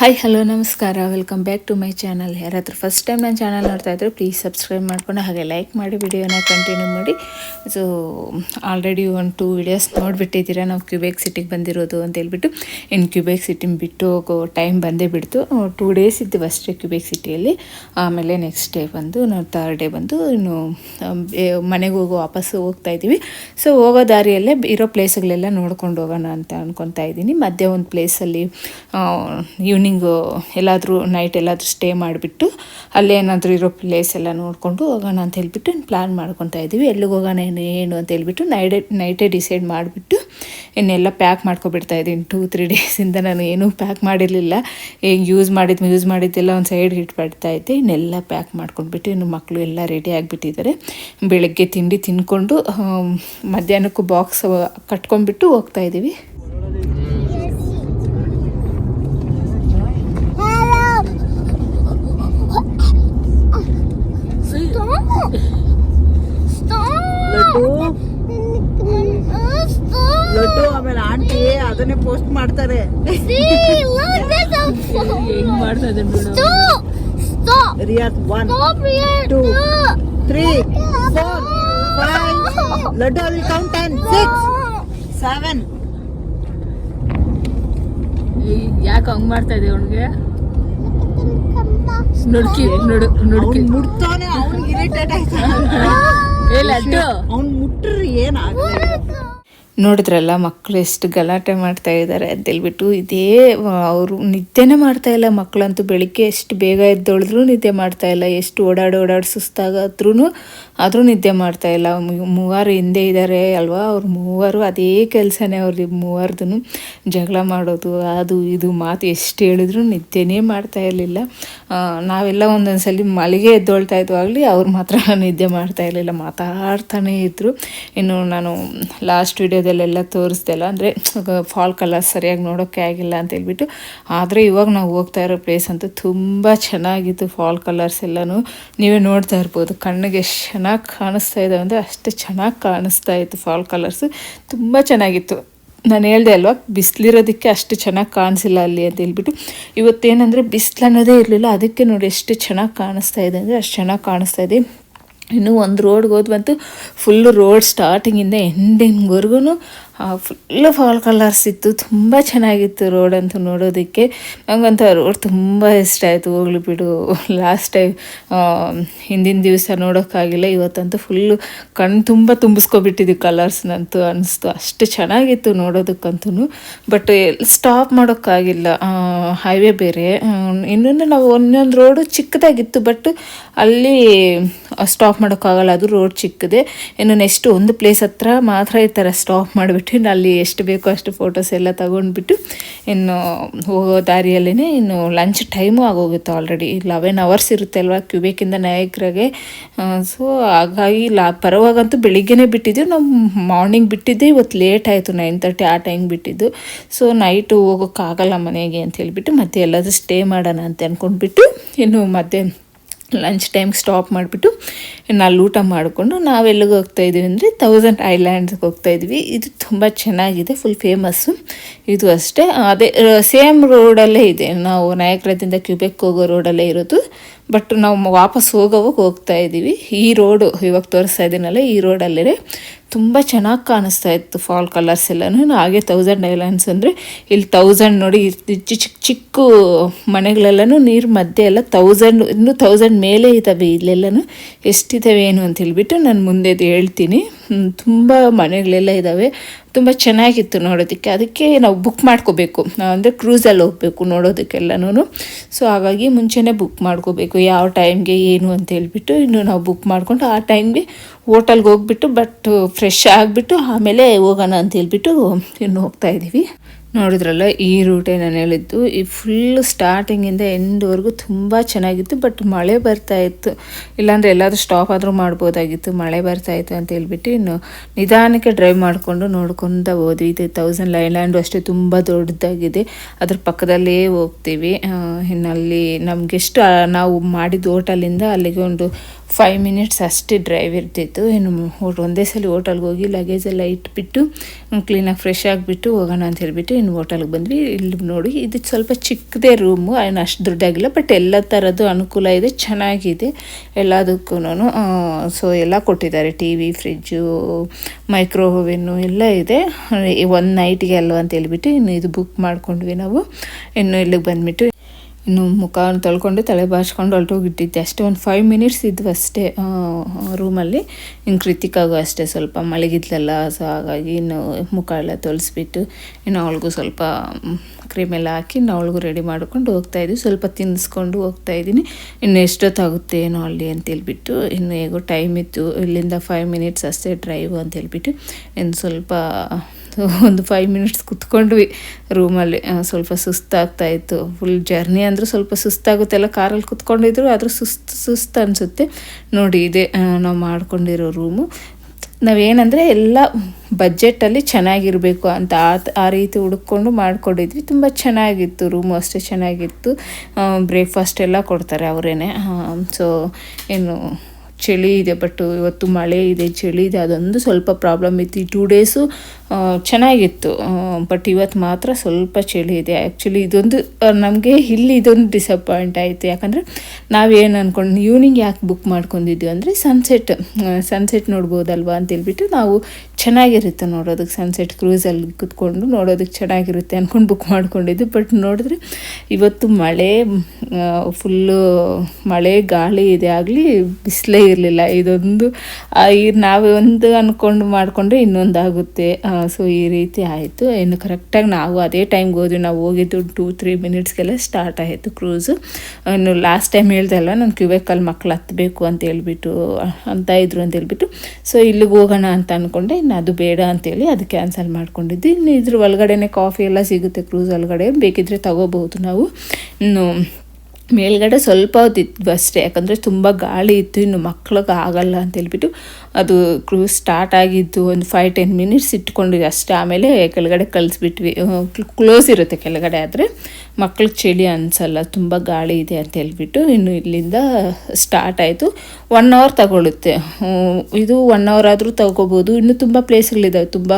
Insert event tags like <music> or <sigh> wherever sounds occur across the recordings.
Hi hello ನಮಸ್ಕಾರ. Welcome back to my channel ಯಾರಾದರೂ first time ನನ್ನ ಚಾನಲ್ ನೋಡ್ತಾ ಇದ್ದರೆ ಪ್ಲೀಸ್ ಸಬ್ಸ್ಕ್ರೈಬ್ ಮಾಡ್ಕೊಂಡು ಹಾಗೆ ಲೈಕ್ ಮಾಡಿ ವಿಡಿಯೋನ ಕಂಟಿನ್ಯೂ ಮಾಡಿ. ಸೊ ಆಲ್ರೆಡಿ ಒಂದು ಟೂ ವಿಡಿಯೋಸ್ ನೋಡಿಬಿಟ್ಟಿದ್ದೀರಾ? ನಾವು ಕ್ಯೂಬೇಕ್ ಸಿಟಿಗೆ ಬಂದಿರೋದು ಅಂತ ಹೇಳ್ಬಿಟ್ಟು ಇನ್ನು ಕ್ಯೂಬೇಕ್ ಸಿಟಿನ ಬಿಟ್ಟು ಹೋಗೋ ಟೈಮ್ ಬಂದೇ ಬಿಡ್ತು. ಟೂ ಡೇಸ್ ಇದ್ದು ಅಷ್ಟೇ ಕ್ಯೂಬೇಕ್ ಸಿಟಿಯಲ್ಲಿ ಆಮೇಲೆ ನೆಕ್ಸ್ಟ್ ಡೇ ಬಂದು, ನಾವು ಥರ್ಡ್ ಡೇ ಬಂದು ಇನ್ನು ಮನೆಗೆ ಹೋಗೋ, ವಾಪಸ್ಸು ಹೋಗ್ತಾ ಇದ್ದೀವಿ. ಸೊ ಹೋಗೋ ದಾರಿಯಲ್ಲೇ ಇರೋ ಪ್ಲೇಸ್ಗಳೆಲ್ಲ ನೋಡ್ಕೊಂಡು ಹೋಗೋಣ ಅಂತ ಅಂದ್ಕೊತಾ ಇದ್ದೀನಿ. ಮಧ್ಯೆ ಒಂದು ಪ್ಲೇಸಲ್ಲಿ ಈವ್ನಿಂಗು ಎಲ್ಲಾದರೂ ನೈಟ್ ಎಲ್ಲಾದರೂ ಸ್ಟೇ ಮಾಡಿಬಿಟ್ಟು ಅಲ್ಲೇ ಏನಾದರೂ ಇರೋ ಪ್ಲೇಸ್ ಎಲ್ಲ ನೋಡಿಕೊಂಡು ಹೋಗೋಣ ಅಂತ ಹೇಳ್ಬಿಟ್ಟು ಪ್ಲ್ಯಾನ್ ಮಾಡ್ಕೊತಾ ಇದ್ದೀವಿ. ಎಲ್ಲಿಗೆ ಹೋಗೋಣ, ಏನು ಏನು ಅಂತ ಹೇಳ್ಬಿಟ್ಟು ನೈಟೇ ನೈಟೇ ಡಿಸೈಡ್ ಮಾಡಿಬಿಟ್ಟು ಇನ್ನೆಲ್ಲ ಪ್ಯಾಕ್ ಮಾಡ್ಕೊಬಿಡ್ತಾ ಇದ್ದೀನಿ. ಟೂ ತ್ರೀ ಡೇಸಿಂದ ನಾನು ಏನೂ ಪ್ಯಾಕ್ ಮಾಡಿರಲಿಲ್ಲ. ಈಗ ಯೂಸ್ ಮಾಡಿದ್ದು ಯೂಸ್ ಮಾಡಿದ್ದೆಲ್ಲ ಒಂದು ಸೈಡ್ಗೆ ಇಟ್ಬಿಡ್ತಾ ಇದ್ದೆ. ಇನ್ನೆಲ್ಲ ಪ್ಯಾಕ್ ಮಾಡ್ಕೊಂಡ್ಬಿಟ್ಟು ಇನ್ನು ಮಕ್ಕಳು ಎಲ್ಲ ರೆಡಿ ಆಗಿಬಿಟ್ಟಿದ್ದಾರೆ. ಬೆಳಗ್ಗೆ ತಿಂಡಿ ತಿನ್ಕೊಂಡು ಮಧ್ಯಾಹ್ನಕ್ಕೂ ಬಾಕ್ಸ್ ಕಟ್ಕೊಂಡ್ಬಿಟ್ಟು ಹೋಗ್ತಾ ಇದ್ದೀವಿ. ಲಡ್ಡು? ಲಡ್ಡು ಆಮೇಲೆ ಆಂಟಿ ಅದನ್ನೇ ಪೋಸ್ಟ್ ಮಾಡ್ತಾರೆ. ಹೆಂಗ್ ಮಾಡ್ತಾ ಇದ್ದಾರೆ ರಿಯಾತ್ one two three four five laddu ಅಲ್ಲಿ ಕೌಂಟ್ ಟೆನ್ ಸಿಕ್ಸ್ ಸೆವೆನ್ ಯಾಕೆ ಹಂಗ್ ಮಾಡ್ತಾ ಇದೆ ಅವನಿಗೆ? ನುಡ್ಕಿ ನುಡು ನುಡ್ಕಿ. ಮುಡ್ತಾನೆ ಇರಿಟೇಟ್ ಆಯ್ತು. ಅವ್ನು ಮುಟ್ಟ್ರೆ ಏನಾಗಲ್ಲ ನೋಡಿದ್ರಲ್ಲ ಮಕ್ಕಳು ಎಷ್ಟು ಗಲಾಟೆ ಮಾಡ್ತಾ ಇದ್ದಾರೆ ಅಂತೇಳ್ಬಿಟ್ಟು ಇದೇ ಅವರು ನಿದ್ದೆನೇ ಮಾಡ್ತಾ ಇಲ್ಲ. ಮಕ್ಕಳಂತೂ ಬೆಳಿಗ್ಗೆ ಎಷ್ಟು ಬೇಗ ಎದ್ದೊಳಿದ್ರು ನಿದ್ದೆ ಮಾಡ್ತಾ ಇಲ್ಲ. ಎಷ್ಟು ಓಡಾಡಿ ಓಡಾಡಿ ಸುಸ್ತಾಗಾದ್ರೂ ಆದರೂ ನಿದ್ದೆ ಮಾಡ್ತಾ ಇಲ್ಲ. ಮೂವರು ಹಿಂದೆ ಇದ್ದಾರೆ ಅಲ್ವಾ? ಅವ್ರು ಮೂವರು ಅದೇ ಕೆಲಸನೇ ಅವ್ರಿಗೆ ಮೂವರ್ದು ಜಗಳ ಮಾಡೋದು, ಅದು, ಇದು ಮಾತು ಎಷ್ಟು ಹೇಳಿದ್ರು ನಿದ್ದೆನೇ ಮಾಡ್ತಾ ಇರಲಿಲ್ಲ. ನಾವೆಲ್ಲ ಒಂದೊಂದು ಸಲ ಮಲಿಗೆ ಎದ್ದೊಳ್ತಾ ಇದ್ವಾಗಲಿ ಅವ್ರು ಮಾತ್ರ <laughs> ನಿದ್ದೆ ಮಾಡ್ತಾ ಇರಲಿಲ್ಲ. ಮಾತಾಡ್ತಾನೇ ಇದ್ದರು ಇನ್ನು ನಾನು ಲಾಸ್ಟ್ ವಿಡಿಯೋದಲ್ಲೆಲ್ಲ ತೋರಿಸ್ದೆಲ್ಲ ಅಂದರೆ ಫಾಲ್ ಕಲರ್ ಸರಿಯಾಗಿ ನೋಡೋಕ್ಕೆ ಆಗಿಲ್ಲ ಅಂತ ಹೇಳ್ಬಿಟ್ಟು. ಆದರೆ ಇವಾಗ ನಾವು ಹೋಗ್ತಾ ಇರೋ ಪ್ಲೇಸ್ ಅಂತೂ ತುಂಬ ಚೆನ್ನಾಗಿತ್ತು ಫಾಲ್ ಕಲರ್ಸ್ ಎಲ್ಲನೂ. ನೀವೇ ನೋಡ್ತಾ ಇರ್ಬೋದು, ಕಣ್ಣಿಗೆ ಎಷ್ಟು ಚೆನ್ನಾಗಿ ಕಾಣಿಸ್ತಾ ಇದೆ ಅಂದರೆ ಅಷ್ಟು ಚೆನ್ನಾಗಿ ಕಾಣಿಸ್ತಾ ಇತ್ತು ಫಾಲ್ ಕಲರ್ಸ್ ತುಂಬ ಚೆನ್ನಾಗಿತ್ತು. ನಾನು ಹೇಳ್ದೆ ಅಲ್ವಾ, ಬಿಸಿಲಿರೋದಕ್ಕೆ ಅಷ್ಟು ಚೆನ್ನಾಗಿ ಕಾಣಿಸಿಲ್ಲ ಅಲ್ಲಿ ಅಂತ ಹೇಳ್ಬಿಟ್ಟು. ಇವತ್ತೇನಂದರೆ ಬಿಸಿಲು ಅನ್ನೋದೇ ಇರಲಿಲ್ಲ, ಅದಕ್ಕೆ ನೋಡಿ ಎಷ್ಟು ಚೆನ್ನಾಗಿ ಕಾಣಿಸ್ತಾ ಇದೆ ಅಂದರೆ ಅಷ್ಟು ಚೆನ್ನಾಗಿ ಕಾಣಿಸ್ತಾ ಇದೆ. ಇನ್ನು ಒಂದು ರೋಡ್ಗೆ ಹೋದ್ವಂತೂ ಫುಲ್ಲು ರೋಡ್ ಸ್ಟಾರ್ಟಿಂಗಿಂದ ಎಂಡಿಂಗ್ವರೆಗೂ ಫುಲ್ಲು ಫಾಲ್ ಕಲರ್ಸ್ ಇತ್ತು. ತುಂಬ ಚೆನ್ನಾಗಿತ್ತು ರೋಡ್ ಅಂತೂ ನೋಡೋದಕ್ಕೆ. ನನಗಂತೂ ರೋಡ್ ತುಂಬ ಇಷ್ಟ ಆಯಿತು. ಹೋಗ್ಲಿ ಬಿಡು. ಲಾಸ್ಟ್ ಟೈಮ್ ಹಿಂದಿನ ದಿವಸ ನೋಡೋಕ್ಕಾಗಿಲ್ಲ. ಇವತ್ತಂತೂ ಫುಲ್ಲು ಕಣ್ಣು ತುಂಬ ತುಂಬಿಸ್ಕೊಬಿಟ್ಟಿದ್ವಿ ಕಲರ್ಸ್ನಂತೂ ಅನ್ನಿಸ್ತು ಅಷ್ಟು ಚೆನ್ನಾಗಿತ್ತು ನೋಡೋದಕ್ಕಂತೂ ಬಟ್ ಸ್ಟಾಪ್ ಮಾಡೋಕ್ಕಾಗಿಲ್ಲ. ಹೈವೇ ಬೇರೆ. ಇನ್ನೊಂದು ನಾವು ಒಂದೊಂದು ರೋಡು ಚಿಕ್ಕದಾಗಿತ್ತು. ಬಟ್ ಅಲ್ಲಿ ಸ್ಟಾಪ್ ಮಾಡೋಕ್ಕಾಗಲ್ಲ. ಅದು ರೋಡ್ ಚಿಕ್ಕದೆ. ಇನ್ನು ನೆಕ್ಸ್ಟ್ ಒಂದು ಪ್ಲೇಸ್ ಹತ್ರ ಮಾತ್ರ ಈ ಥರ ಸ್ಟಾಪ್ ಮಾಡಿಬಿಟ್ಟು ಇನ್ನು ಅಲ್ಲಿ ಎಷ್ಟು ಬೇಕೋ ಅಷ್ಟು ಫೋಟೋಸ್ ಎಲ್ಲ ತಗೊಂಡ್ಬಿಟ್ಟು ಇನ್ನು ಹೋಗೋ ದಾರಿಯಲ್ಲೇ ಇನ್ನು ಲಂಚ್ ಟೈಮು ಆಗೋಗಿತ್ತು ಆಲ್ರೆಡಿ ಲೆವೆನ್ ಅವರ್ಸ್ ಇರುತ್ತೆ ಅಲ್ವಾ ಕ್ಯೂಬೇಕಿಂದ ನಾಯಕರಾಗೆ ಸೊ ಹಾಗಾಗಿ ಲಾ, ಪರವಾಗಂತೂ ಬೆಳಿಗ್ಗೆನೇ ಬಿಟ್ಟಿದ್ದು ನಾವು ಮಾರ್ನಿಂಗ್ ಬಿಟ್ಟಿದ್ದೆ, ಇವತ್ತು ಲೇಟ್ ಆಯಿತು ನೈನ್ ತರ್ಟಿ ಆ ಟೈಮ್ ಬಿಟ್ಟಿದ್ದು. ಸೊ ನೈಟು ಹೋಗೋಕ್ಕಾಗಲ್ಲ ಮನೆಗೆ ಅಂತ ಹೇಳಿಬಿಟ್ಟು ಮತ್ತೆ ಎಲ್ಲಾದರೂ ಸ್ಟೇ ಮಾಡೋಣ ಅಂತ ಅಂದ್ಕೊಂಡ್ಬಿಟ್ಟು ಇನ್ನು ಮತ್ತೆ ಲಂಚ್ ಟೈಮ್ ಸ್ಟಾಪ್ ಮಾಡಿಬಿಟ್ಟು ಇನ್ನು ಅಲ್ಲಿ ಊಟ ಮಾಡಿಕೊಂಡು ನಾವೆಲ್ಲಿಗೆ ಹೋಗ್ತಾ ಇದ್ದೀವಿ ಅಂದರೆ ತೌಸಂಡ್ ಐಲ್ಯಾಂಡ್ಸ್ಗೆ ಹೋಗ್ತಾ ಇದ್ವಿ. ಇದು ತುಂಬ ಚೆನ್ನಾಗಿದೆ ಫುಲ್ ಫೇಮಸ್ಸು ಇದು ಅಷ್ಟೇ. ಅದೇ ಸೇಮ್ ರೋಡಲ್ಲೇ ಇದೆ. ನಾವು ನಾಯಕರದಿಂದ ಕ್ಯೂಬೆಕ್ ಹೋಗೋ ರೋಡಲ್ಲೇ ಇರೋದು. ಬಟ್ ನಾವು ವಾಪಸ್ ಹೋಗೋವಾಗ ಹೋಗ್ತಾ ಇದ್ದೀವಿ ಈ ರೋಡು ಇವಾಗ ತೋರಿಸ್ತಾ ಇದ್ದೀನಲ್ಲ, ಈ ರೋಡಲ್ಲೇ ತುಂಬ ಚೆನ್ನಾಗಿ ಕಾಣಿಸ್ತಾ ಇತ್ತು ಫಾಲ್ ಕಲರ್ಸ್ ಎಲ್ಲನೂ. ಹಾಗೆ ತೌಸಂಡ್ ಐಲ್ಯಾಂಡ್ಸ್ ಅಂದರೆ ಇಲ್ಲಿ ತೌಸಂಡ್ ನೋಡಿ ಚಿಕ್ಕ ಚಿಕ್ಕ ಮನೆಗಳೆಲ್ಲನೂ ನೀರು ಮಧ್ಯೆ ಎಲ್ಲ ತೌಸಂಡ್ ಇನ್ನೂ ತೌಸಂಡ್ ಮೇಲೆ ಇದ್ದಾವೆ ಇಲ್ಲೆಲ್ಲನೂ. ಎಷ್ಟಿದ್ದಾವೆ ಏನು ಅಂತ ಹೇಳ್ಬಿಟ್ಟು ನಾನು ಮುಂದೆ ಹೇಳ್ತೀನಿ. ತುಂಬ ಮನೆಗಳೆಲ್ಲ ಇದ್ದಾವೆ ತುಂಬ ಚೆನ್ನಾಗಿತ್ತು ನೋಡೋದಕ್ಕೆ. ಅದಕ್ಕೆ ನಾವು ಬುಕ್ ಮಾಡ್ಕೋಬೇಕು. ಅಂದರೆ ಕ್ರೂಸಲ್ಲಿ ಹೋಗಬೇಕು ನೋಡೋದಕ್ಕೆಲ್ಲನೂ ಸೊ ಹಾಗಾಗಿ ಮುಂಚೆನೇ ಬುಕ್ ಮಾಡ್ಕೋಬೇಕು. ಯಾವ ಟೈಮ್ಗೆ ಏನು ಅಂತ ಹೇಳ್ಬಿಟ್ಟು ಇನ್ನು ನಾವು ಬುಕ್ ಮಾಡಿಕೊಂಡು ಆ ಟೈಮ್ಗೆ ಹೋಟೆಲ್ಗೆ ಹೋಗ್ಬಿಟ್ಟು ಬಟ್ ಫ್ರೆಶ್ ಆಗಿಬಿಟ್ಟು ಆಮೇಲೆ ಹೋಗೋಣ ಅಂತ ಹೇಳ್ಬಿಟ್ಟು ಇನ್ನು ಹೋಗ್ತಾ ಇದ್ದೀವಿ. ನೋಡಿದ್ರಲ್ಲ, ಈ ರೂಟೇ ನಾನು ಹೇಳಿದ್ದು. ಈ ಫುಲ್ ಸ್ಟಾರ್ಟಿಂಗಿಂದ ಎಂಡ್ವರೆಗೂ ತುಂಬ ಚೆನ್ನಾಗಿತ್ತು ಬಟ್ ಮಳೆ ಬರ್ತಾ ಇತ್ತು. ಇಲ್ಲಾಂದರೆ ಎಲ್ಲಾದರೂ ಸ್ಟಾಪ್ ಆದರೂ ಮಾಡ್ಬೋದಾಗಿತ್ತು. ಮಳೆ ಬರ್ತಾ ಇತ್ತು ಅಂತ ಹೇಳ್ಬಿಟ್ಟು ಇನ್ನು ನಿಧಾನಕ್ಕೆ ಡ್ರೈವ್ ಮಾಡಿಕೊಂಡು ನೋಡ್ಕೊಂತ ಹೋದ್ವಿ. ಇದು ತೌಸಂಡ್ ಲೈಲ್ಯಾಂಡು ಅಷ್ಟೇ ತುಂಬ ದೊಡ್ಡದಾಗಿದೆ. ಅದ್ರ ಪಕ್ಕದಲ್ಲೇ ಹೋಗ್ತೀವಿ. ಇನ್ನು ಅಲ್ಲಿ ನಮಗೆಷ್ಟು ನಾವು ಮಾಡಿದ ಹೋಟೆಲಿಂದ ಅಲ್ಲಿಗೆ ಒಂದು ಫೈವ್ ಮಿನಿಟ್ಸ್ ಅಷ್ಟೇ ಡ್ರೈವ್ ಇರ್ತಿತ್ತು. ಏನು ಒಂದೇ ಸಲ ಹೋಟೆಲ್ಗೆ ಹೋಗಿ ಲಗೇಜ್ ಎಲ್ಲ ಇಟ್ಬಿಟ್ಟು ಕ್ಲೀನಾಗಿ ಫ್ರೆಶ್ ಆಗಿಬಿಟ್ಟು ಹೋಗೋಣ ಅಂತ ಹೇಳಿಬಿಟ್ಟು ಇನ್ನು ಹೋಟೆಲ್ಗೆ ಬಂದ್ವಿ. ಇಲ್ಲಿ ನೋಡಿ, ಇದು ಸ್ವಲ್ಪ ಚಿಕ್ಕದೇ ರೂಮು ಏನು ಅಷ್ಟು ದೊಡ್ಡಾಗಿಲ್ಲ ಬಟ್ ಎಲ್ಲ ಥರದ್ದು ಅನುಕೂಲ ಇದೆ, ಚೆನ್ನಾಗಿದೆ. ಎಲ್ಲದಕ್ಕೂ ಸೊ ಎಲ್ಲ ಕೊಟ್ಟಿದ್ದಾರೆ. T V fridge micro oven ಎಲ್ಲ ಇದೆ ಒಂದು ನೈಟಿಗೆ ಅಲ್ವ ಅಂತ ಹೇಳ್ಬಿಟ್ಟು ಇನ್ನು ಇದು ಬುಕ್ ಮಾಡಿಕೊಂಡ್ವಿ ನಾವು. ಇನ್ನು ಇಲ್ಲಿಗೆ ಬಂದ್ಬಿಟ್ಟು ಇನ್ನು ಮುಖ ತೊಳ್ಕೊಂಡು ತಲೆ ಬಾಚ್ಕೊಂಡು ಹೊರಟೋಗಿಟ್ಟಿದ್ದೆ. ಅಷ್ಟೇ ಒಂದು ಫೈವ್ ಮಿನಿಟ್ಸ್ ಇದ್ವು ಅಷ್ಟೇ ರೂಮಲ್ಲಿ ಇನ್ನು ಕೃತಿಕಾಗೂ ಅಷ್ಟೇ ಸ್ವಲ್ಪ ಮಲಗಿದ್ಲಲ್ಲ ಸೊ ಹಾಗಾಗಿ ಇನ್ನು ಮುಖ ಎಲ್ಲ ತೊಳೆಸ್ಬಿಟ್ಟು ಇನ್ನು ಅವಳಿಗೂ ಸ್ವಲ್ಪ ಕ್ರೀಮ್ ಎಲ್ಲ ಹಾಕಿ ಅವಳಿಗೂ ರೆಡಿ ಮಾಡ್ಕೊಂಡು ಹೋಗ್ತಾ ಇದ್ವಿ. ಸ್ವಲ್ಪ ತಿನ್ನಿಸ್ಕೊಂಡು ಹೋಗ್ತಾ ಇದ್ದೀನಿ. ಇನ್ನು ಎಷ್ಟೊತ್ತಾಗುತ್ತೆ ಏನೋ ಅಲ್ಲಿ ಅಂತ ಹೇಳ್ಬಿಟ್ಟು ಇನ್ನು ಹೇಗೋ ಟೈಮ್ ಇತ್ತು. ಇಲ್ಲಿಂದ ಫೈವ್ ಮಿನಿಟ್ಸ್ ಅಷ್ಟೇ ಡ್ರೈವ್ ಅಂತ ಹೇಳ್ಬಿಟ್ಟು ಇನ್ನು ಸ್ವಲ್ಪ ಒಂದು ಫೈವ್ ಮಿನಿಟ್ಸ್ ಕುತ್ಕೊಂಡ್ವಿ ರೂಮಲ್ಲಿ ಸ್ವಲ್ಪ ಸುಸ್ತಾಗ್ತಾ ಇತ್ತು. ಫುಲ್ ಜರ್ನಿ ಅಂದರೂ ಸ್ವಲ್ಪ ಸುಸ್ತಾಗುತ್ತೆ. ಎಲ್ಲ ಕಾರಲ್ಲಿ ಕುತ್ಕೊಂಡಿದ್ರು, ಆದರೂ ಸುಸ್ತು ಸುಸ್ತು ಅನಿಸುತ್ತೆ. ನೋಡಿ, ಇದೆ ನಾವು ಮಾಡ್ಕೊಂಡಿರೋ ರೂಮು ನಾವೇನಂದರೆ ಎಲ್ಲ ಬಜೆಟಲ್ಲಿ ಚೆನ್ನಾಗಿರಬೇಕು ಅಂತ ಆ ಆ ರೀತಿ ಹುಡುಕೊಂಡು ಮಾಡಿಕೊಂಡಿದ್ವಿ. ತುಂಬ ಚೆನ್ನಾಗಿತ್ತು ರೂಮು ಅಷ್ಟೇ ಚೆನ್ನಾಗಿತ್ತು. ಬ್ರೇಕ್ಫಾಸ್ಟ್ ಎಲ್ಲ ಕೊಡ್ತಾರೆ ಅವರೇನೆ. ಸೊ ಏನು ಚಳಿ ಇದೆ ಬಟ್ ಇವತ್ತು ಮಳೆ ಇದೆ, ಚಳಿ ಇದೆ, ಅದೊಂದು ಸ್ವಲ್ಪ ಪ್ರಾಬ್ಲಮ್ ಇತ್ತು. ಈ ಟೂ ಡೇಸು ಚೆನ್ನಾಗಿತ್ತು. ಬಟ್ ಇವತ್ತು ಮಾತ್ರ ಸ್ವಲ್ಪ ಚಳಿ ಇದೆ. ಆ್ಯಕ್ಚುಲಿ ಇದೊಂದು ನಮಗೆ ಇಲ್ಲಿ ಇದೊಂದು ಡಿಸಪಾಯಿಂಟ್ ಆಯಿತು. ಯಾಕಂದರೆ ನಾವೇನು ಅಂದ್ಕೊಂಡು ಈವ್ನಿಂಗ್ ಯಾಕೆ ಬುಕ್ ಮಾಡ್ಕೊಂಡಿದ್ವಿ ಅಂದರೆ ಸನ್ಸೆಟ್ ಸನ್ಸೆಟ್ ನೋಡ್ಬೋದಲ್ವಾ ಅಂತ ಹೇಳ್ಬಿಟ್ಟು ನಾವು ಚೆನ್ನಾಗಿರುತ್ತೆ ನೋಡೋದಕ್ಕೆ ಸನ್ಸೆಟ್ ಕ್ರೂಸಲ್ಲಿ ಕುತ್ಕೊಂಡು ನೋಡೋದಕ್ಕೆ ಚೆನ್ನಾಗಿರುತ್ತೆ ಅಂದ್ಕೊಂಡು ಬುಕ್ ಮಾಡ್ಕೊಂಡಿದ್ವಿ ಬಟ್ ನೋಡಿದ್ರೆ ಇವತ್ತು ಮಳೆ ಫುಲ್ಲು ಮಳೆ, ಗಾಳಿ ಇದೆ ಆಗಲಿ ಬಿಸಿಲೇ ಇರಲಿಲ್ಲ. ಇದೊಂದು ನಾವೇ ಒಂದು ಅಂದ್ಕೊಂಡು ಮಾಡಿಕೊಂಡ್ರೆ ಇನ್ನೊಂದು ಆಗುತ್ತೆ. ಸೊ ಈ ರೀತಿ ಆಯಿತು. ಇನ್ನು ಕರೆಕ್ಟಾಗಿ ನಾವು ಅದೇ ಟೈಮ್ಗೆ ಹೋದ್ವಿ. ನಾವು ಹೋಗಿದ್ದು ಟೂ ತ್ರೀ ಮಿನಿಟ್ಸ್ಗೆಲ್ಲ ಸ್ಟಾರ್ಟ್ ಆಯಿತು ಕ್ರೂಸು ಇನ್ನು ಲಾಸ್ಟ್ ಟೈಮ್ ಹೇಳ್ದೆ ಅಲ್ವ ನಾನು ಕ್ಯೂಬೇಕಲ್ಲಿ ಮಕ್ಳು ಹತ್ತಬೇಕು ಅಂತ ಹೇಳಿಬಿಟ್ಟು, ಅಂತ ಇದ್ರು ಅಂತ ಹೇಳ್ಬಿಟ್ಟು. ಸೊ ಇಲ್ಲಿಗೆ ಹೋಗೋಣ ಅಂತ ಅಂದ್ಕೊಂಡೆ ಇನ್ನು ಅದು ಬೇಡ ಅಂತೇಳಿ ಅದು ಕ್ಯಾನ್ಸಲ್ ಮಾಡ್ಕೊಂಡಿದ್ದು ಇನ್ನು ಇದ್ರ ಒಳಗಡೆನೆ ಕಾಫಿ ಎಲ್ಲ ಸಿಗುತ್ತೆ ಕ್ರೂಸ್ ಒಳಗಡೆ. ಬೇಕಿದ್ರೆ ತಗೋಬಹುದು ನಾವು. ಇನ್ನು ಮೇಲ್ಗಡೆ ಸ್ವಲ್ಪ ಹೊತ್ತಿದ್ವು ಅಷ್ಟೇ. ಯಾಕಂದರೆ ತುಂಬ ಗಾಳಿ ಇತ್ತು, ಇನ್ನು ಮಕ್ಳಿಗೆ ಆಗಲ್ಲ ಅಂತ ಹೇಳ್ಬಿಟ್ಟು ಅದು ಕ್ರೂಸ್ ಸ್ಟಾರ್ಟ್ ಆಗಿದ್ದು ಒಂದು ಫೈವ್ ಟೆನ್ ಮಿನಿಟ್ಸ್ ಇಟ್ಕೊಂಡಿದ್ವಿ ಅಷ್ಟೇ. ಆಮೇಲೆ ಕೆಳಗಡೆ ಕಳಿಸ್ಬಿಟ್ವಿ. ಕ್ಲೋಸ್ ಇರುತ್ತೆ ಕೆಳಗಡೆ ಆದರೆ. ಮಕ್ಳಿಗೆ ಚಳಿ ಅನಿಸಲ್ಲ, ತುಂಬ ಗಾಳಿ ಇದೆ ಅಂತ ಹೇಳ್ಬಿಟ್ಟು ಇನ್ನು ಇಲ್ಲಿಂದ ಸ್ಟಾರ್ಟ್ ಆಯಿತು. ಒನ್ ಅವರ್ ತಗೊಳ್ಳುತ್ತೆ ಇದು ಒನ್ ಅವರ್ ಆದರೂ ತಗೋಬೋದು. ಇನ್ನು ತುಂಬ ಪ್ಲೇಸ್ಗಳಿದ್ದಾವೆ ತುಂಬ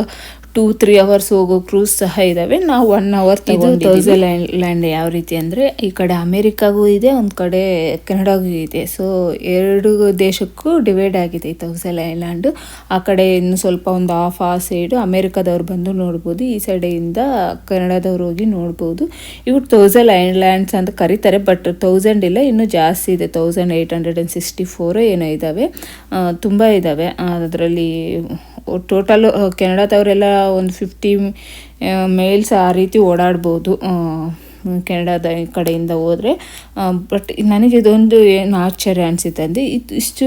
ಟೂ ತ್ರೀ ಅವರ್ಸ್ ಹೋಗೋ ಕ್ರೂಸ್ ಸಹ ಇದ್ದಾವೆ ನಾವು ಒನ್ ಅವರ್ ಇದು ಲ್ಯಾಂಡ್ ಯಾವ ರೀತಿ ಅಂದರೆ ಈ ಕಡೆ ಅಮೇರಿಕಾಗೂ ಇದೆ ಒಂದು ಕಡೆ ಕೆನಡಾಗೂ ಇದೆ. ಸೊ ಎರಡು ದೇಶಕ್ಕೂ ಡಿವೈಡ್ ಆಗಿದೆ ಈ ತೌಸಲ್ ಐಲ್ಯಾಂಡ್. ಆ ಕಡೆ ಇನ್ನು ಸ್ವಲ್ಪ ಒಂದು ಆಫ್ ಆ ಸೈಡು ಅಮೇರಿಕಾದವ್ರು ಬಂದು ನೋಡ್ಬೋದು ಈ ಸೈಡಿಂದ ಕೆನಡಾದವ್ರು ಹೋಗಿ ನೋಡ್ಬೋದು. ಇವು ತೌಸಲ್ ಐಲ್ಯಾಂಡ್ಸ್ ಅಂತ ಕರೀತಾರೆ ಬಟ್ ತೌಸಂಡ್ ಇಲ್ಲ ಇನ್ನೂ ಜಾಸ್ತಿ ಇದೆ. Thousand eight hundred and sixty four ಏನೋ ಇದ್ದಾವೆ ತುಂಬ ಇದ್ದಾವೆ ಅದರಲ್ಲಿ ಟೋಟಲ್ ಕೆನಡಾದವರೆಲ್ಲ ಒಂದು ಫಿಫ್ಟಿ ಮೇಲ್ಸ್ ಆ ರೀತಿ ಓಡಾಡ್ಬೋದು ಕೆನಡಾದ ಕಡೆಯಿಂದ ಹೋದರೆ. ಬಟ್ ನನಗೆ ಇದೊಂದು ಏನು ಆಶ್ಚರ್ಯ ಅನಿಸುತ್ತೆ ಅಂದರೆ, ಇದು ಇಷ್ಟು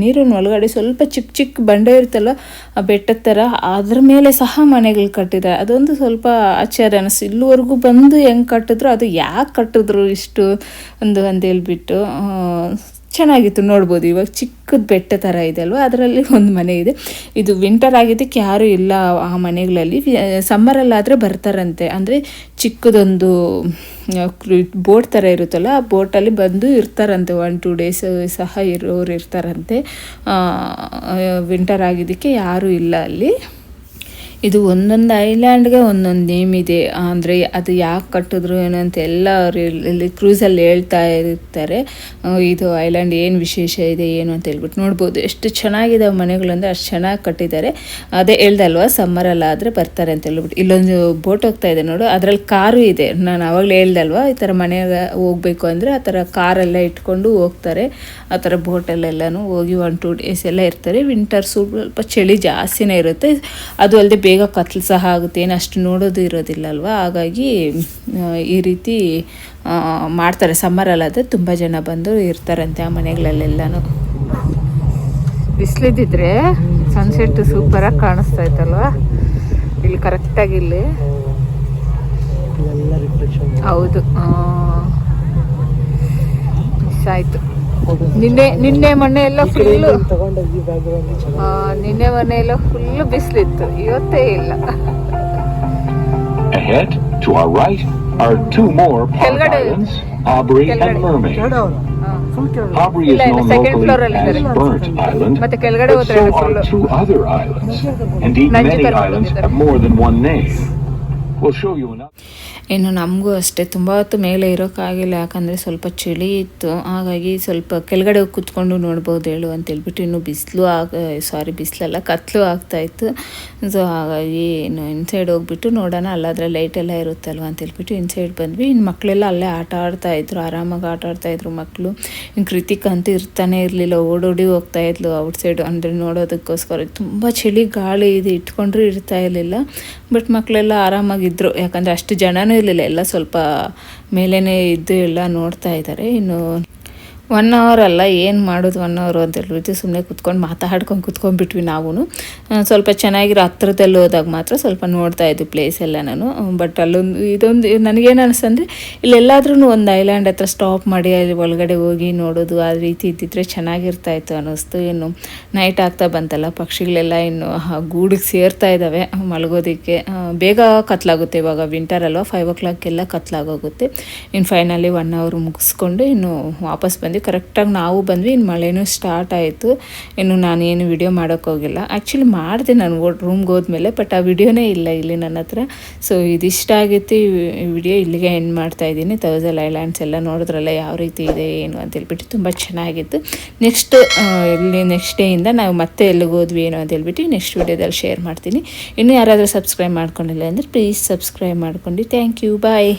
ನೀರಿನ ಒಳಗಡೆ ಸ್ವಲ್ಪ ಚಿಕ್ಕ ಚಿಕ್ಕ ಬಂಡೆ ಇರುತ್ತಲ್ಲ, ಆ ಬೆಟ್ಟದ ಥರ ಅದ್ರ ಮೇಲೆ ಸಹ ಮನೆಗಳು ಕಟ್ಟಿದ್ದಾರೆ. ಅದೊಂದು ಸ್ವಲ್ಪ ಆಶ್ಚರ್ಯ ಅನಿಸ್ತು ಇಲ್ಲಿವರೆಗೂ ಬಂದು ಹೆಂಗೆ ಕಟ್ಟಿದ್ರು, ಅದು ಯಾಕೆ ಕಟ್ಟಿದ್ರು ಇಷ್ಟು, ಒಂದು ಅಂತ ಚೆನ್ನಾಗಿತ್ತು, ನೋಡ್ಬೋದು. ಇವಾಗ ಚಿಕ್ಕದ ಬೆಟ್ಟ ಥರ ಇದೆ ಅಲ್ವಾ? ಅದರಲ್ಲಿ ಒಂದು ಮನೆ ಇದೆ. ಇದು ವಿಂಟರ್ ಆಗಿದ್ದಕ್ಕೆ ಯಾರೂ ಇಲ್ಲ ಆ ಮನೆಗಳಲ್ಲಿ. ಸಮ್ಮರಲ್ಲಾದರೆ ಬರ್ತಾರಂತೆ. ಅಂದರೆ ಚಿಕ್ಕದೊಂದು ಬೋಟ್ ಥರ ಇರುತ್ತಲ್ಲ, ಆ ಬೋಟಲ್ಲಿ ಬಂದು ಇರ್ತಾರಂತೆ. ಒನ್ ಟೂ ಡೇಸ್ ಸಹ ಇರೋರು ಇರ್ತಾರಂತೆ. ವಿಂಟರ್ ಆಗಿದ್ದಕ್ಕೆ ಯಾರೂ ಇಲ್ಲ ಅಲ್ಲಿ. ಇದು ಒಂದೊಂದು ಐಲ್ಯಾಂಡ್ಗೆ ಒಂದೊಂದು ನೇಮ್ ಇದೆ. ಅಂದರೆ ಅದು ಯಾಕೆ ಕಟ್ಟಿದ್ರು ಏನಂತ ಅಂತ ಎಲ್ಲ ಅವರು ಇಲ್ಲಿ ಕ್ರೂಸಲ್ಲಿ ಹೇಳ್ತಾ ಇರ್ತಾರೆ. ಇದು ಐಲ್ಯಾಂಡ್ ಏನು ವಿಶೇಷ ಇದೆ, ಏನು ಅಂತ ಹೇಳ್ಬಿಟ್ಟು ನೋಡ್ಬೋದು. ಎಷ್ಟು ಚೆನ್ನಾಗಿದೆ ಮನೆಗಳು ಅಂದರೆ ಅಷ್ಟು ಚೆನ್ನಾಗಿ ಕಟ್ಟಿದ್ದಾರೆ. ಅದೇ ಹೇಳ್ದಲ್ವಾ ಸಮ್ಮರಲ್ಲಿ ಆದರೆ ಬರ್ತಾರೆ ಅಂತ ಹೇಳ್ಬಿಟ್ಟು ಇಲ್ಲೊಂದು ಬೋಟ್ ಹೋಗ್ತಾ ಇದೆ ನೋಡು, ಅದರಲ್ಲಿ ಕಾರು ಇದೆ. ನಾನು ಆವಾಗಲೇ ಹೇಳ್ದಲ್ವಾ, ಈ ಥರ ಮನೆಗೆ ಹೋಗಬೇಕು ಅಂದರೆ ಆ ಥರ ಕಾರೆಲ್ಲ ಇಟ್ಕೊಂಡು ಹೋಗ್ತಾರೆ. ಆ ಥರ ಬೋಟಲ್ಲೆಲ್ಲನೂ ಹೋಗಿ ಒನ್ ಟೂ ಡೇಸ್ ಎಲ್ಲ ಇರ್ತಾರೆ. ವಿಂಟರ್ ಸ್ವಲ್ಪ ಚಳಿ ಜಾಸ್ತಿನೇ ಇರುತ್ತೆ. ಅದು ಅಲ್ಲದೆ ಬೇಗ ಕತ್ಲು ಸಹ ಆಗುತ್ತೆ. ಏನು ಅಷ್ಟು ನೋಡೋದು ಇರೋದಿಲ್ಲ ಅಲ್ವಾ ಹಾಗಾಗಿ ಈ ರೀತಿ ಆ, ಮಾಡ್ತಾರೆ. ಸಮ್ಮರಲ್ಲಾದರೆ ತುಂಬ ಜನ ಬಂದು ಇರ್ತಾರಂತೆ ಆ ಮನೆಗಳಲ್ಲೆಲ್ಲನೂ. ಬಿಸಿಲಿದ್ದಿದ್ರೆ ಸನ್ಸೆಟ್ ಸೂಪರಾಗಿ ಕಾಣಿಸ್ತಾ ಇತ್ತಲ್ವಾ? ಇಲ್ಲಿ ಕರೆಕ್ಟಾಗಿ ಇಲ್ಲಿ. ಎಲ್ಲ ರಿಫ್ಲೆಕ್ಷನ್ ಹೌದು. ಮಿಸ್ ಆಯಿತು. ನಿನ್ನೆ ನಿನ್ನೆ ಮೊನ್ನೆ ಎಲ್ಲ ಫುಲ್ಲು ತಗೊಂಡೋಗಿ ಬ್ಯಾಗ್ ಚೆನ್ನಾಗಿ ನಿನ್ನೆ ಮೊನ್ನೆ ಎಲ್ಲ ಫುಲ್ಲು ಬಿಸಿಲಿತ್ತು ಇವತ್ತೇ ಇಲ್ಲ Ahead, to our right, are two more park ಕೆಳಗಡೆ. islands, Aubrey and ಕೆಳಗಡೆ. Mermaid. ಎರಡು ಅವರು ಫುಲ್ ಕೆಳಗಡೆ Aubrey is ಇಲ್ಲ, ಇಲ್ಲ, known second locally floor ಅಲ್ಲಿ as ಇದ್ದಾರೆ. Burnt Island, ಮತ್ತೆ ಕೆಳಗಡೆ but ಹೋದ್ರೆ so full- are two other islands. Indeed, ನಂಜಿ many ಕರ್ಕೊಂಡು islands ಹೋಗಿದ್ದಾರೆ. have more than one name. We'll show you another. ಇನ್ನು ನಮಗೂ ಅಷ್ಟೇ, ತುಂಬ ಹೊತ್ತು ಮೇಲೆ ಇರೋಕ್ಕಾಗಿಲ್ಲ, ಯಾಕಂದರೆ ಸ್ವಲ್ಪ ಚಳಿ ಇತ್ತು. ಹಾಗಾಗಿ ಸ್ವಲ್ಪ ಕೆಳಗಡೆ ಕೂತ್ಕೊಂಡು ನೋಡ್ಬೋದು ಹೇಳು ಅಂತ ಹೇಳ್ಬಿಟ್ಟು ಇನ್ನು ಬಿಸಿಲು ಆಗ ಸಾರಿ ಬಿಸಿಲಲ್ಲ, ಕತ್ಲು ಆಗ್ತಾಯಿತ್ತು ಸೊ ಹಾಗಾಗಿ ಇನ್ನು ಇನ್ಸೈಡ್ ಹೋಗ್ಬಿಟ್ಟು ನೋಡೋಣ, ಅಲ್ಲಾದರೆ ಲೈಟ್ ಎಲ್ಲ ಇರುತ್ತಲ್ವ ಅಂತ ಹೇಳ್ಬಿಟ್ಟು ಇನ್ಸೈಡ್ ಬಂದ್ವಿ. ಇನ್ನು ಮಕ್ಕಳೆಲ್ಲ ಅಲ್ಲೇ ಆಟ ಆಡ್ತಾ ಇದ್ರು, ಆರಾಮಾಗಿ ಆಟ ಆಡ್ತಾ ಇದ್ರು ಮಕ್ಕಳು. ಇನ್ನು ಕೃತಿಕ್ ಅಂತೂ ಇರ್ತಾನೆ ಇರಲಿಲ್ಲ, ಓಡೋಡಿ ಹೋಗ್ತಾ ಇದ್ಲು ಔಟ್ ಸೈಡ್. ಅಂದರೆ ನೋಡೋದಕ್ಕೋಸ್ಕರ ತುಂಬ ಚಳಿ, ಗಾಳಿ ಇದು ಇಟ್ಕೊಂಡ್ರೂ ಇರ್ತಾ ಇರಲಿಲ್ಲ. ಬಟ್ ಮಕ್ಕಳೆಲ್ಲ ಆರಾಮಾಗಿದ್ದರು ಯಾಕಂದರೆ ಅಷ್ಟು ಜನನೂ ಇರಲಿಲ್ಲ. ಎಲ್ಲ ಸ್ವಲ್ಪ ಮೇಲೇ ಇದ್ದು ಎಲ್ಲ ನೋಡ್ತಾ ಇದ್ದಾರೆ. ಇನ್ನು ಒನ್ ಅವರ್ ಅಲ್ಲ, ಏನು ಮಾಡೋದು ಒನ್ ಅವರ್ ಅಂತ ಹೇಳ್ಬಿಟ್ಟು ಸುಮ್ಮನೆ ಕುತ್ಕೊಂಡು ಮಾತಾಡ್ಕೊಂಡು ಕುತ್ಕೊಂಡ್ಬಿಟ್ವಿ ನಾವು ಸ್ವಲ್ಪ ಚೆನ್ನಾಗಿರೋ ಹತ್ರದಲ್ಲಿ ಹೋದಾಗ ಮಾತ್ರ ಸ್ವಲ್ಪ ನೋಡ್ತಾ ಇದ್ವಿ ಪ್ಲೇಸ್ ಎಲ್ಲ ನಾನು. ಬಟ್ ಅಲ್ಲೊಂದು, ಇದೊಂದು, ನನಗೇನು ಅನಿಸ್ತಂದರೆ ಇಲ್ಲೆಲ್ಲಾದ್ರೂ ಒಂದು ಐಲ್ಯಾಂಡ್ ಹತ್ರ ಸ್ಟಾಪ್ ಮಾಡಿ, ಅಲ್ಲಿ ಒಳಗಡೆ ಹೋಗಿ ನೋಡೋದು, ಆ ರೀತಿ ಇದ್ದಿದ್ರೆ ಚೆನ್ನಾಗಿರ್ತಾ ಇತ್ತು ಅನ್ನಿಸ್ತು. ಇನ್ನು ನೈಟ್ ಆಗ್ತಾ ಬಂತಲ್ಲ, ಪಕ್ಷಿಗಳೆಲ್ಲ ಇನ್ನು ಗೂಡಿಗೆ ಸೇರ್ತಾ ಇದ್ದಾವೆ ಮಲಗೋದಕ್ಕೆ. ಬೇಗ ಕತ್ಲಾಗುತ್ತೆ ಇವಾಗ. ವಿಂಟರ್ ಅಲ್ವಾ ಫೈವ್ ಓ ಕ್ಲಾಕ್ಗೆಲ್ಲ ಕತ್ಲಾಗೋಗುತ್ತೆ. ಇನ್ನು ಫೈನಲಿ ಒನ್ ಅವರ್ ಮುಗಿಸ್ಕೊಂಡು ಇನ್ನು ವಾಪಸ್ ಬಂದ್ವಿ ಕರೆಕ್ಟಾಗಿ ನಾವು ಬಂದ್ವಿ, ಇನ್ನು ಮಳೆನೂ ಸ್ಟಾರ್ಟ್ ಆಯಿತು. ಇನ್ನು ನಾನೇನು ವಿಡಿಯೋ ಮಾಡೋಕ್ಕೋಗಿಲ್ಲ ಆ್ಯಕ್ಚುಲಿ ಮಾಡಿದೆ ನಾನು ರೂಮ್ಗೆ ಹೋದ್ಮೇಲೆ ಬಟ್ ಆ ವಿಡಿಯೋನೇ ಇಲ್ಲ ಇಲ್ಲಿ ನನ್ನ ಹತ್ರ. ಸೊ ಇದಿಷ್ಟ ಆಗಿತ್ತು ಈ ವಿಡಿಯೋ ಇಲ್ಲಿಗೆ ಎಂಡ್ ಮಾಡ್ತಾ ಇದ್ದೀನಿ. ತೌಸಲ್ ಐಲ್ಯಾಂಡ್ಸ್ ಎಲ್ಲ ನೋಡಿದ್ರಲ್ಲ ಯಾವ ರೀತಿ ಇದೆ, ಏನು ಅಂತ ಹೇಳ್ಬಿಟ್ಟು ತುಂಬ ಚೆನ್ನಾಗಿತ್ತು. ನೆಕ್ಸ್ಟ್ ಇಲ್ಲಿ ನೆಕ್ಸ್ಟ್ ಡೇಯಿಂದ ನಾವು ಮತ್ತೆ ಎಲ್ಲಿಗೆ ಹೋದ್ವಿ, ಏನು ಅಂತ ಹೇಳ್ಬಿಟ್ಟು ನೆಕ್ಸ್ಟ್ ವಿಡಿಯೋದಲ್ಲಿ ಶೇರ್ ಮಾಡ್ತೀನಿ. ಇನ್ನು ಯಾರಾದರೂ ಸಬ್ಸ್ಕ್ರೈಬ್ ಮಾಡ್ಕೊಂಡಿಲ್ಲ ಅಂದರೆ ಪ್ಲೀಸ್ ಸಬ್ಸ್ಕ್ರೈಬ್ ಮಾಡ್ಕೊಂಡು. Thank you bye